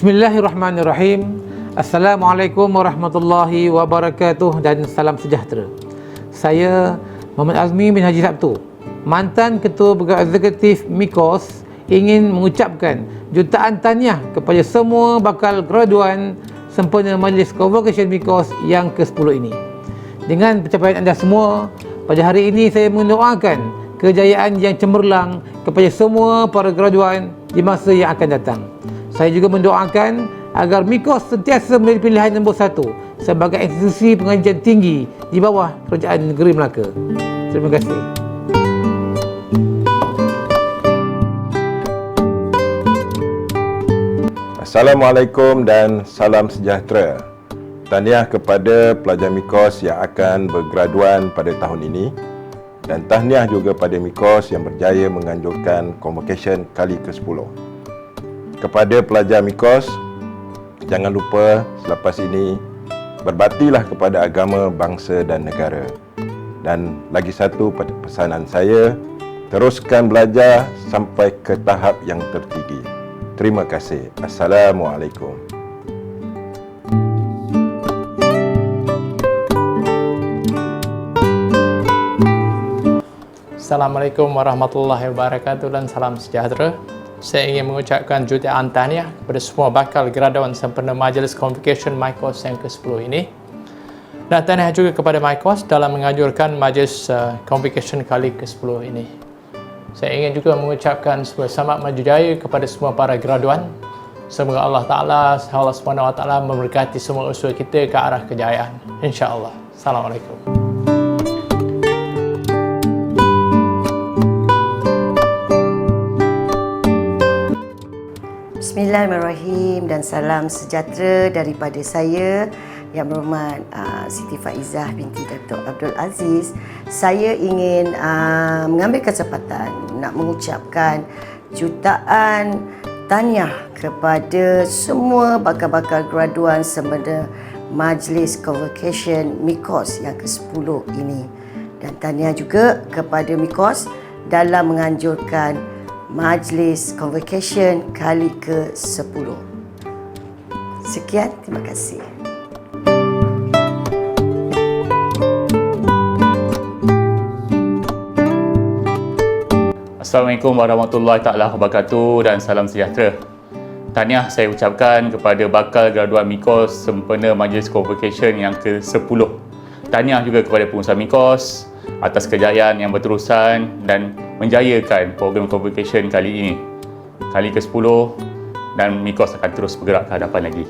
Bismillahirrahmanirrahim. Assalamualaikum warahmatullahi wabarakatuh dan salam sejahtera. Saya Muhammad Azmi bin Haji Sabtu, mantan Ketua Pegawai Eksekutif MIKOS ingin mengucapkan jutaan tahniah kepada semua bakal graduan sempena Majlis Convocation MIKOS yang ke-10 ini. Dengan pencapaian anda semua, pada hari ini saya mendoakan kejayaan yang cemerlang kepada semua para graduan di masa yang akan datang. Saya juga mendoakan agar MIKOS sentiasa menjadi pilihan nombor satu sebagai institusi pengajian tinggi di bawah Kerajaan Negeri Melaka. Terima kasih. Assalamualaikum dan salam sejahtera. Tahniah kepada pelajar MIKOS yang akan bergraduan pada tahun ini dan tahniah juga pada MIKOS yang berjaya menganjurkan convocation kali ke-10. Kepada pelajar MIKOS, jangan lupa selepas ini berbaktilah kepada agama, bangsa dan negara. Dan lagi satu pesanan saya, teruskan belajar sampai ke tahap yang tertinggi. Terima kasih. Assalamualaikum. Assalamualaikum warahmatullahi wabarakatuh dan salam sejahtera. Saya ingin mengucapkan jutaan tahniah kepada semua bakal graduan sempena Majlis Convocation MyCourse yang ke-10 ini. Dan tahniah juga kepada MyCourse dalam menganjurkan Majlis uh, Convocation kali ke-10 ini. Saya ingin juga mengucapkan sebuah selamat maju jaya kepada semua para graduan. Semoga Allah Ta'ala, Allah SWT memberkati semua usaha kita ke arah kejayaan. InsyaAllah. Assalamualaikum. Bismillahirrahmanirrahim dan salam sejahtera daripada saya yang berhormat uh, Siti Faizah binti Datuk Abdul Aziz. Saya ingin uh, mengambil kesempatan nak mengucapkan jutaan tahniah kepada semua bakal-bakal graduan sempena Majlis Convocation MIKOS yang ke-10 ini. Dan tahniah juga kepada MIKOS dalam menganjurkan Majlis Convocation kali ke-10. Sekian, terima kasih. Assalamualaikum warahmatullahi taala wabarakatuh dan salam sejahtera. Tahniah saya ucapkan kepada bakal graduan MIKOS sempena Majlis Convocation yang ke-10. Tahniah juga kepada pengusaha MIKOS atas kejayaan yang berterusan dan menjayakan program convocation kali ini. Kali ke-10 dan MIKOS akan terus bergerak ke hadapan lagi.